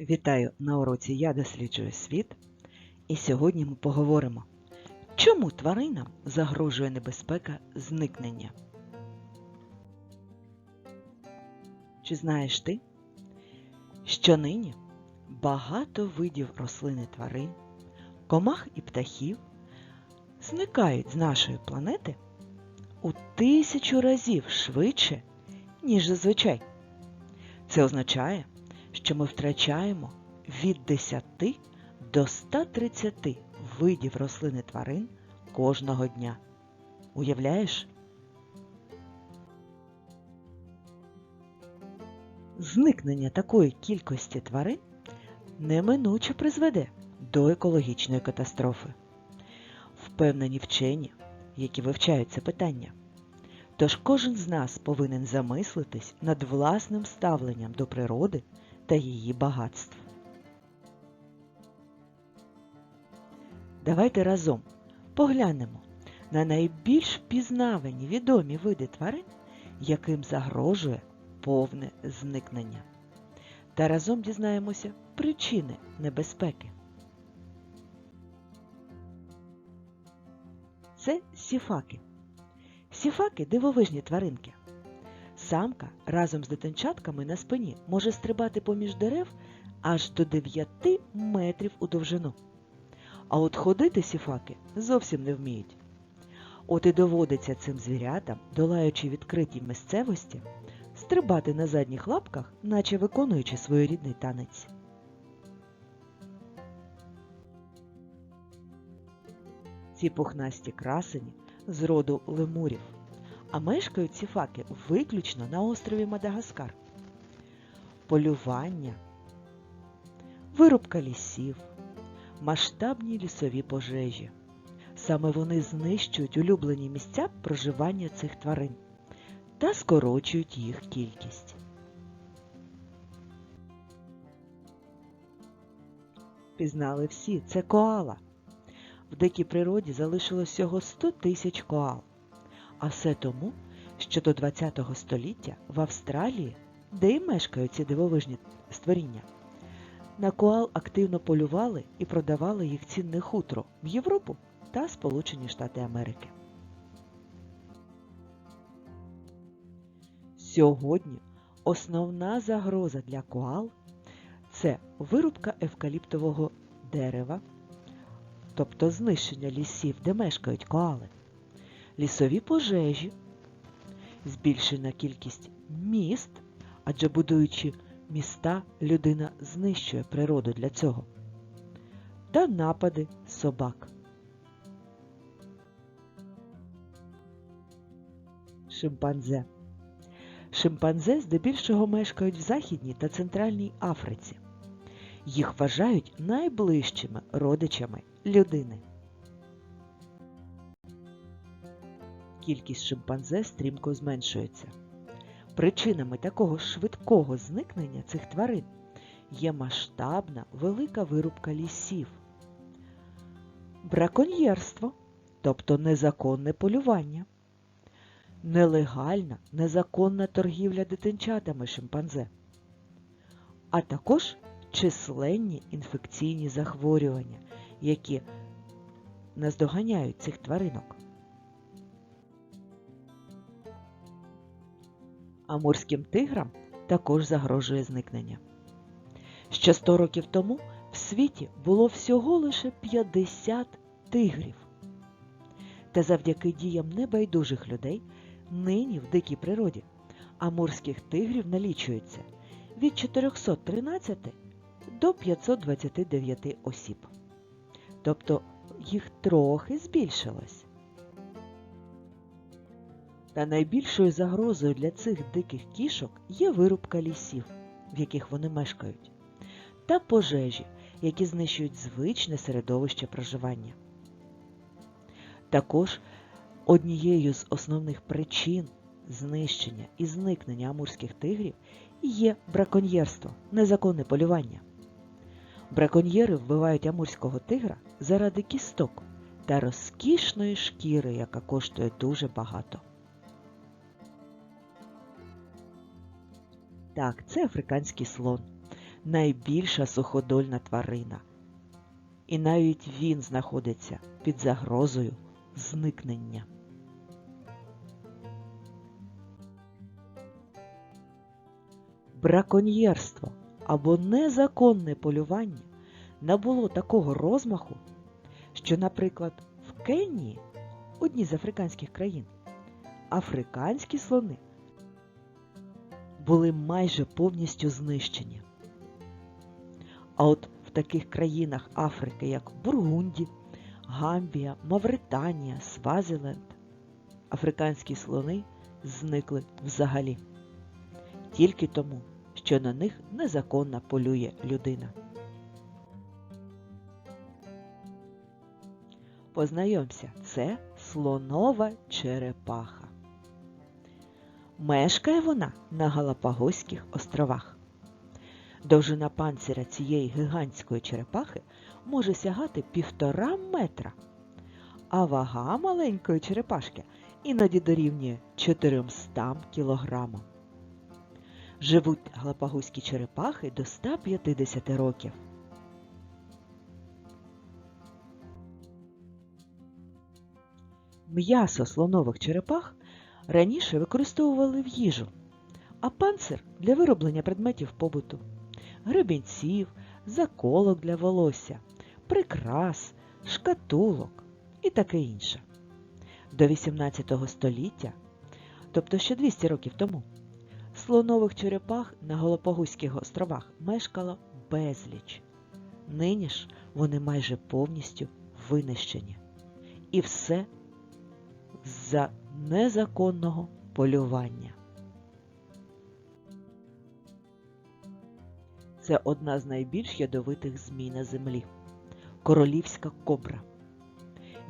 Вітаю на уроці Я досліджую світ. І сьогодні ми поговоримо, чому тваринам загрожує небезпека зникнення. Чи знаєш ти, що нині багато видів рослин і тварин, комах і птахів зникають з нашої планети у тисячу разів швидше, ніж зазвичай. Це означає, що ми втрачаємо від 10 до 130 видів рослин і тварин кожного дня. Уявляєш? Зникнення такої кількості тварин неминуче призведе до екологічної катастрофи. Впевнені вчені, які вивчають це питання. Тож кожен з нас повинен замислитись над власним ставленням до природи та її багатств. Давайте разом поглянемо на найбільш впізнавані відомі види тварин, яким загрожує повне зникнення. Та разом дізнаємося причини небезпеки. Це сіфаки. Сіфаки дивовижні тваринки. Самка разом з дитинчатками на спині може стрибати поміж дерев аж до 9 метрів у довжину. А от ходити сіфаки зовсім не вміють. От і доводиться цим звірятам, долаючи відкриті місцевості, стрибати на задніх лапках, наче виконуючи своєрідний танець. Ці пухнасті красені з роду лемурів, а мешкають ці факи виключно на острові Мадагаскар. Полювання, вирубка лісів, масштабні лісові пожежі. Саме вони знищують улюблені місця проживання цих тварин та скорочують їх кількість. Пізнали всі, це коала. В дикій природі залишилось всього 100 тисяч коал. А все тому, що до ХХ століття в Австралії, де і мешкають ці дивовижні створіння, на коал активно полювали і продавали їх цінне хутро в Європу та Сполучені Штати Америки. Сьогодні основна загроза для коал це вирубка евкаліптового дерева, тобто знищення лісів, де мешкають коали, лісові пожежі, збільшена кількість міст, адже будуючи міста, людина знищує природу для цього, та напади собак. Шимпанзе Шимпанзе здебільшого мешкають в Західній та Центральній Африці. Їх вважають найближчими родичами людини. Кількість шимпанзе стрімко зменшується. Причинами такого швидкого зникнення цих тварин є масштабна велика вирубка лісів, браконьєрство, тобто незаконне полювання, нелегальна незаконна торгівля дитинчатами шимпанзе, а також численні інфекційні захворювання, які наздоганяють цих тваринок. Амурським тиграм також загрожує зникнення. Ще 100 років тому в світі було всього лише 50 тигрів. Та завдяки діям небайдужих людей нині в дикій природі амурських тигрів налічується від 413 до 529 осіб. Тобто їх трохи збільшилось. Та найбільшою загрозою для цих диких кішок є вирубка лісів, в яких вони мешкають, та пожежі, які знищують звичне середовище проживання. Також однією з основних причин знищення і зникнення амурських тигрів є браконьєрство, незаконне полювання. Браконьєри вбивають амурського тигра заради кісток та розкішної шкіри, яка коштує дуже багато. Так, це африканський слон. найбільша суходольна тварина. І навіть він знаходиться під загрозою зникнення. Браконьєрство або незаконне полювання набуло такого розмаху, що, наприклад, в Кенії, одній з африканських країн, африканські слони були майже повністю знищені. А от в таких країнах Африки, як Бургунді, Гамбія, Мавританія, Свазіленд, африканські слони зникли взагалі. Тільки тому, що на них незаконно полює людина. Познайомся, це слонова черепаха. Мешкає вона на Галапагоських островах. Довжина панциря цієї гігантської черепахи може сягати півтора метра, а вага маленької черепашки іноді дорівнює 400 кілограмам. Живуть галапагоські черепахи до 150 років. М'ясо слонових черепах раніше використовували в їжу, а панцир для вироблення предметів побуту, гребінців, заколок для волосся, прикрас, шкатулок і таке інше. До 18 століття, тобто ще 200 років тому, слонових черепах на Галапагоських островах мешкало безліч. Нині ж вони майже повністю винищені. І все за незаконного полювання. Це одна з найбільш ядовитих змій на землі королівська кобра.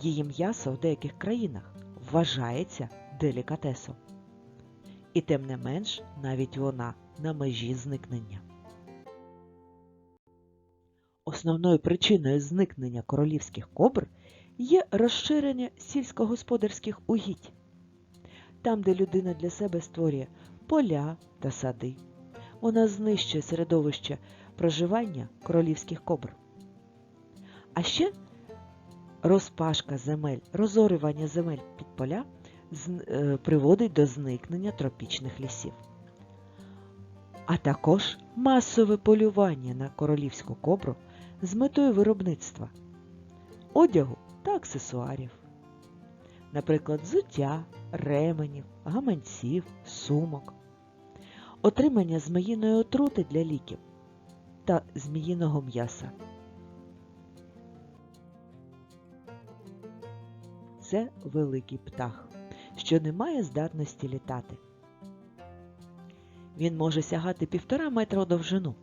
Її м'ясо в деяких країнах вважається делікатесом. І тим не менш навіть вона на межі зникнення. Основною причиною зникнення королівських кобр є розширення сільськогосподарських угідь. Там, де людина для себе створює поля та сади, вона знищує середовище проживання королівських кобр. А ще розпашка земель, розорювання земель під поля е, приводить до зникнення тропічних лісів. А також масове полювання на королівську кобру з метою виробництва одягу та аксесуарів. Наприклад, взуття, ременів, гаманців, сумок, отримання зміїної отрути для ліків та зміїного м'яса. Це великий птах, що не має здатності літати. Він може сягати півтора метра довжину.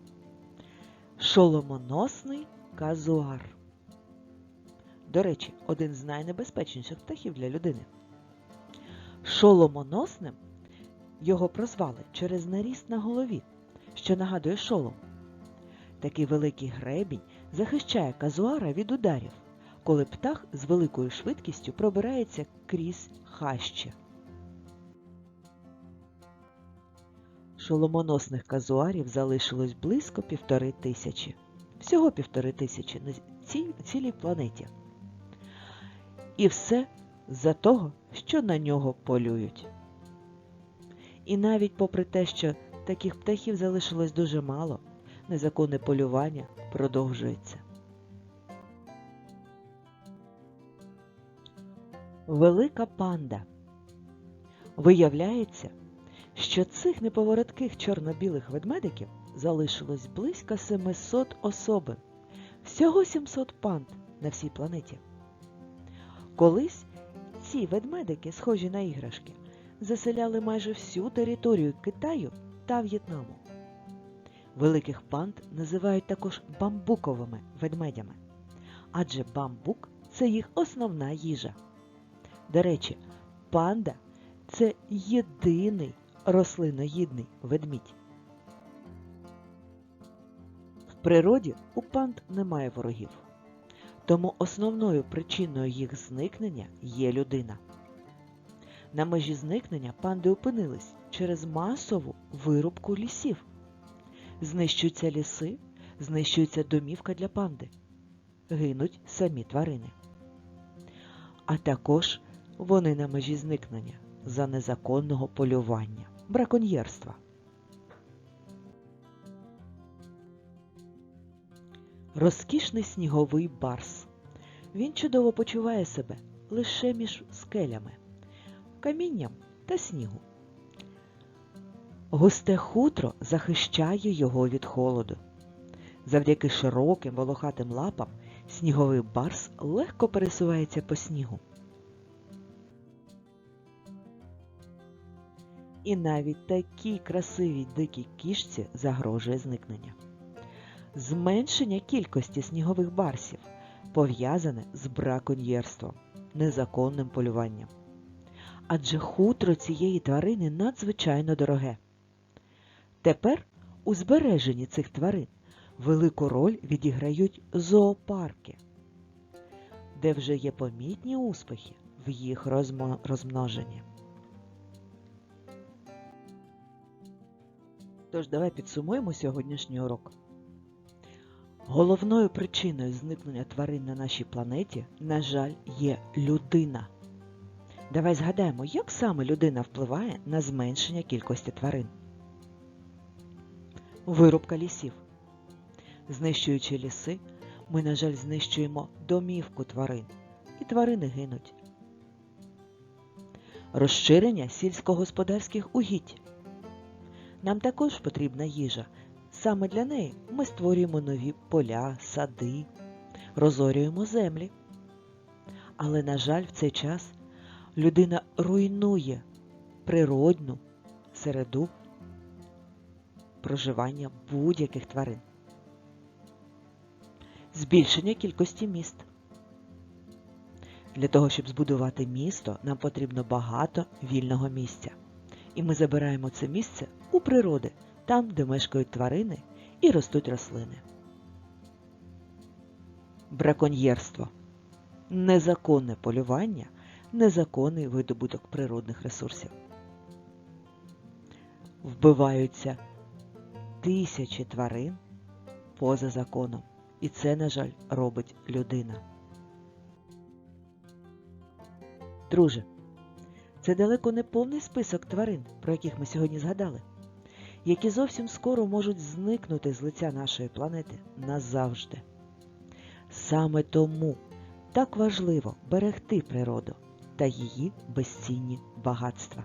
Шоломоносний казуар. До речі, один з найнебезпечніших птахів для людини. Шоломоносним його прозвали через наріст на голові, що нагадує шолом. Такий великий гребінь захищає казуара від ударів, коли птах з великою швидкістю пробирається крізь хащі. Шоломоносних казуарів залишилось близько півтори тисячі. Всього півтори тисячі на цілій планеті. І все за того, що на нього полюють. І навіть попри те, що таких птахів залишилось дуже мало, незаконне полювання продовжується. Велика панда. Виявляється, що цих неповоротких чорно-білих ведмедиків залишилось близько 700 особин. Всього 700 панд на всій планеті. Колись ці ведмедики, схожі на іграшки, заселяли майже всю територію Китаю та В'єтнаму. Великих панд називають також бамбуковими ведмедями, адже бамбук це їх основна їжа. До речі, панда це єдиний рослиноїдний ведмідь. В природі у панд немає ворогів, тому основною причиною їх зникнення є людина. На межі зникнення панди опинились через масову вирубку лісів. Знищуються ліси, знищується домівка для панди. Гинуть самі тварини. А також вони на межі зникнення за незаконного полювання, браконьєрства. Розкішний сніговий барс. Він чудово почуває себе лише між скелями, камінням та снігу. Густе хутро захищає його від холоду. Завдяки широким волохатим лапам сніговий барс легко пересувається по снігу. І навіть такій красивій дикій кішці загрожує зникнення. Зменшення кількості снігових барсів пов'язане з браконьєрством, незаконним полюванням. Адже хутро цієї тварини надзвичайно дороге. Тепер у збереженні цих тварин велику роль відіграють зоопарки, де вже є помітні успіхи в їх розмноженні. Тож давай підсумуємо сьогоднішній урок. Головною причиною зникнення тварин на нашій планеті, на жаль, є людина. Давай згадаємо, як саме людина впливає на зменшення кількості тварин. Вирубка лісів. Знищуючи ліси, ми, на жаль, знищуємо домівку тварин, і тварини гинуть. Розширення сільськогосподарських угідь. Нам також потрібна їжа. Саме для неї ми створюємо нові поля, сади, розорюємо землі. Але, на жаль, в цей час людина руйнує природну середу проживання будь-яких тварин. Збільшення кількості міст. Для того, щоб збудувати місто, нам потрібно багато вільного місця. І ми забираємо це місце у природи, там, де мешкають тварини і ростуть рослини. Браконьєрство. Незаконне полювання, незаконний видобуток природних ресурсів. Вбиваються тисячі тварин поза законом. І це, на жаль, робить людина. Друже, це далеко не повний список тварин, про яких ми сьогодні згадали, які зовсім скоро можуть зникнути з лиця нашої планети назавжди. Саме тому так важливо берегти природу та її безцінні багатства.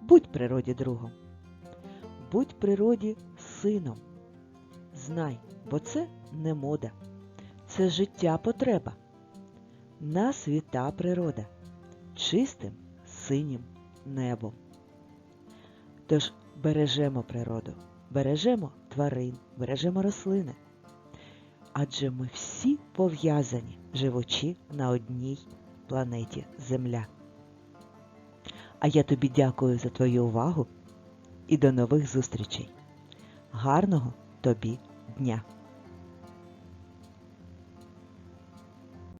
Будь природі другом, будь природі сином. Знай, бо це не мода, це життя потреба. Нас віта природа чистим синім небом. Тож бережемо природу, бережемо тварин, бережемо рослини. Адже ми всі пов'язані, живучи на одній планеті Земля. А я тобі дякую за твою увагу і до нових зустрічей. Гарного тобі дня!